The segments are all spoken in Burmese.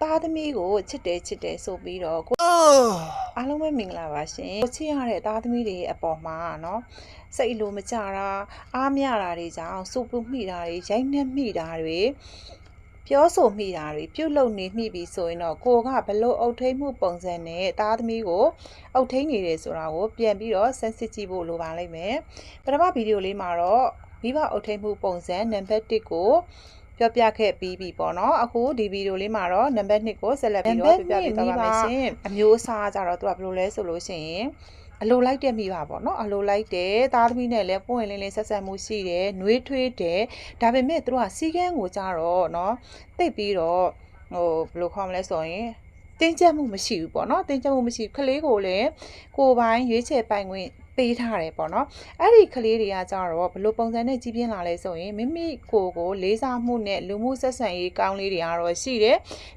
သားသမီးကိုချစ်တယ်ချစ်တယ်ဆိုပြီးတော့ကိုအားလုံးပဲမင်္ဂလာပါရှင်ကိုချစ်ရတဲ့သားသမီးတွေအပေါ်မှာနော်စိတ်လိုမကြတာအားမရတာတွေကြောင့်စိုးပူမိတာတွေရိုက်နှက်မိတာတွေပြောဆိုမိတာတွေပြုတ်လုံနေမိပြီဆိုရင်တော့ကိုကဘလို့အုပ်ထိန်မှုပုံစံနဲ့တားသမီးကိုအုပ်ထိန်နေတယ်ဆိုတာကိုပြန်ပြီးတော့ဆန်းစစ်ကြည့်ဖို့လိုပါလိမ့်မယ်ပထမဗီဒီယိုလေးမှာတော့မိဘအုပ်ထိန်မှုပုံစံနံပါတ်1ကို ပြောပြခဲ့ပြီးပြီပေါ့နော်အခုဒီဗီဒီယိုလေးမှာတော့နံပါတ်2ကိုဆက်လက်ပြီးတော့ပြောပြပေးသွားပါမယ်ရှင်အမျိုးအစားကြတော့သူကဘယ်လိုလဲဆိုလို့ရှိရင်အလိုလိုက်တဲ့မိပါပေါ့နော်အလိုလိုက်တယ်သားသမီးနဲ့လည်းပွင့်လင်းလင်းဆက်ဆက်မှုရှိတယ်နှွေးထွေးတယ်ဒါပေမဲ့သူတို့ကစီကန်းကိုကြတော့နော်တိတ်ပြီးတော့ဟိုဘယ်လိုခေါ်မလဲဆိုရင်တင်းကျပ်မှုမရှိဘူးပေါ့နော်တင်းကျပ်မှုမရှိဘူးကလေးကိုလည်းကိုယ်ပိုင်ရွေးချယ်ပိုင်ခွင့်ပေးထားတယ်ပေါ့နော်အဲ့ဒီကလေးတွေကကြတော့ဘလို့ပုံစံနဲ့ကြီးပြင်းလာလဲဆိုရင်မိမိကိုယ်ကိုလေးစားမှုနဲ့လူမှုဆက်ဆံရေးကောင်းလေးတွေကတော့ရှိတယ်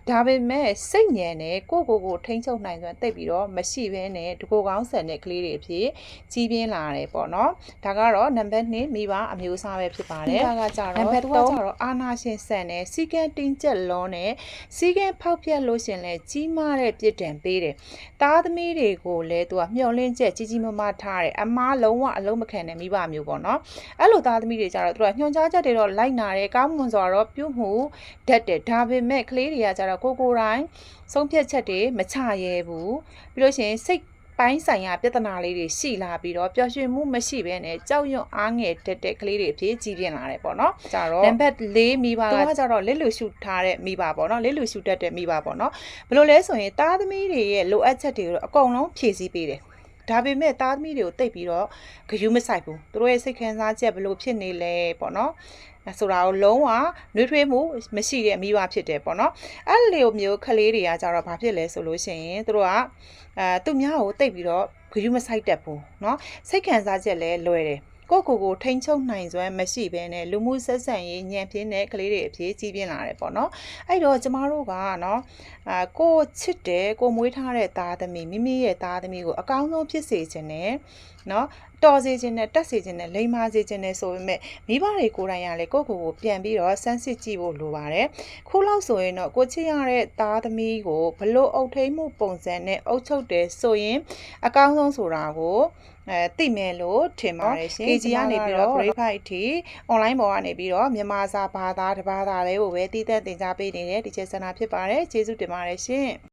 ဒါပေမဲ့စိတ်ညံတယ်ကိုယ့်ကိုယ်ကိုထိန်းချုပ်နိုင်စွမ်းတိတ်ပြီးတော့မရှိဘဲနဲ့တကိုယ်ကောင်းဆန်တဲ့ကလေးတွေအဖြစ်ကြီးပြင်းလာတယ်ပေါ့နော်ဒါကတော့နံပါတ်2မိဘအမျိုးအစားပဲဖြစ်ပါတယ်ဒါကကြတော့နံပါတ်3ကျတော့အာနာရှင်ဆန်တယ်စီကံတင်းကျက်လုံးနဲ့စီကံဖောက်ပြက်လို့ရှင်လဲကြီးမားတဲ့ပြစ်ဒဏ်ပေးတယ်သားသမီးတွေကိုလည်းသူကမျှော်လင့်ချက်ကြီးကြီးမားမားထားတယ်အမားလုံးဝအလုံးမခံတဲ့မိဘမျိုးပေါ့နော်အဲ့လိုသားသမီးတွေကြတော့သူကညွှန်ကြားချက်တွေတော့လိုက်နာတယ်ကောင်းမွန်စွာတော့ပြုမှုတတ်တယ်ဒါပေမဲ့ကလေးတွေကကြတော့ကိုကိုယ်တိုင်းဆုံးဖြတ်ချက်တွေမချရဲဘူးပြီးလို့ရှိရင်စိတ်ပိုင်းဆိုင်ရာပြဿနာလေးတွေရှိလာပြီးတော့ပျော်ရွှင်မှုမရှိဘဲနဲ့ကြောက်ရွံ့အားငယ်တက်တဲ့ကလေးတွေအဖြစ်ကြီးပြင်းလာတယ်ပေါ့နော်ကြတော့နံပါတ်၄မိဘကကြတော့လက်လူရှုထားတဲ့မိဘပေါ့နော်လက်လူရှုတတ်တဲ့မိဘပေါ့နော်ဘယ်လိုလဲဆိုရင်သားသမီးတွေရဲ့လိုအပ်ချက်တွေကိုအကုန်လုံးဖြည့်ဆည်းပေးတယ် ဒါပေမဲ့သားသမီးတွေကိုတိတ်ပြီးတော့ဂယုမဆိုင်ဘူးသူတို့ရဲ့စိတ်ခံစားချက်ဘယ်လိုဖြစ်နေလဲပေါ့နော်ဆိုတာကိုလုံးဝနှွေးထွေးမှုမရှိတဲ့မိဘဖြစ်တယ်ပေါ့နော်အဲ့လိုမျိုးကလေးတွေကကြတော့ဘာဖြစ်လဲဆိုလို့ရှိရင်သူတို့ကအဲသူများကိုတိတ်ပြီးတော့ဂယုမဆိုင်တတ်ဘူးเนาะစိတ်ခံစားချက်လည်းလွယ်တယ် ကိုကိုကိုထိန်ချုပ်နိုင်စွမ်းမရှိဘဲနဲ့လူမှုဆက်ဆံရေးညံပြင်းတဲ့ကလေးတွေအဖြစ်ကြီးပြင်းလာတယ်ပေါ့နော်အဲ့တော့ကျမတို့ကနော်အာကိုချစ်တယ်ကိုမွေးထားတဲ့သားသမီးမိမိရဲ့သားသမီးကိုအကောင်းဆုံးဖြစ်စေခြင်းနဲ့နော်တော်စေခြင်းနဲ့တက်စေခြင်းနဲ့လိမ္မာစေခြင်းနဲ့ဆိုပေမဲ့မိဘတွေကိုယ်တိုင်ရလေကိုကိုကိုပြန်ပြီးတော့စမ်းစစ်ကြည့်ဖို့လိုပါတယ်ခုလောက်ဆိုရင်တော့ကိုချစ်ရတဲ့သားသမီးကိုဘလို့အုပ်ထိန်မှုပုံစံနဲ့အုပ်ချုပ်တယ်ဆိုရင်အကောင်းဆုံးဆိုတာကို အဲသိမယ်လို့ထင်ပါတယ်ရှင် KG ကနေပြီးတော့ grade 5အထိ online ပေါ်ကနေပြီးတော့မြန်မာစာဘာသာတစ်ဘာသာလေးကိုပဲတည်သက်သင်ကြားပေးနေတဲ့ teacher center ဖြစ်ပါတယ်ကျေးဇူးတင်ပါတယ်ရှင်